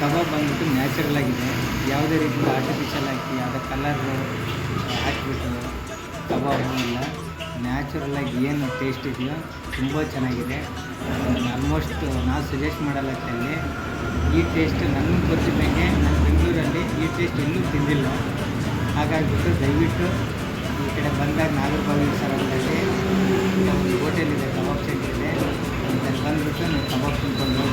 ಕಬಾಬ್ ಬಂದ್ಬಿಟ್ಟು ನ್ಯಾಚುರಲ್ ಆಗಿದೆ. ಯಾವುದೇ ರೀತಿಯ ಆರ್ಟಿಫಿಷಿಯಲ್ ಹಾಕಿ ಯಾವುದೇ ಕಲರು ಹಾಕಿಬಿಟ್ಟು ಕಬಾಬು ಇಲ್ಲ ನ್ಯಾಚುರಲ್ ಆಗಿ ಏನು ಟೇಸ್ಟ್ ಇದೆಯೋ ತುಂಬ ಚೆನ್ನಾಗಿದೆ. ಆಲ್ಮೋಸ್ಟ್ ನಾವು ಸಜೆಸ್ಟ್ ಅಲ್ಲಿ ಈ ಟೇಸ್ಟ್ ನನಗೆ ಗೊತ್ತಿದ್ದಂಗೆ ನಾನು ಬೆಂಗಳೂರಲ್ಲಿ ಈ ಟೇಸ್ಟ್ ಇನ್ನೂ ತಿಂದಿಲ್ಲ. ಹಾಗಾಗಿಬಿಟ್ಟು ದಯವಿಟ್ಟು ಈ ಕಡೆ ಬಂದಾಗ ನಾಗರಬಾವಿ ಸರಗಳಲ್ಲಿ ಒಂದು ಹೋಟೆಲ್ ಇದೆ, ಕಬಾಬ್ ಸೆಂಟ್ರ್ ಇದೆ. ಅಲ್ಲಿ ಬಂದುಬಿಟ್ಟು ನೀವು ಕಬಾಬ್ ತಿನ್ಕೊಂಡು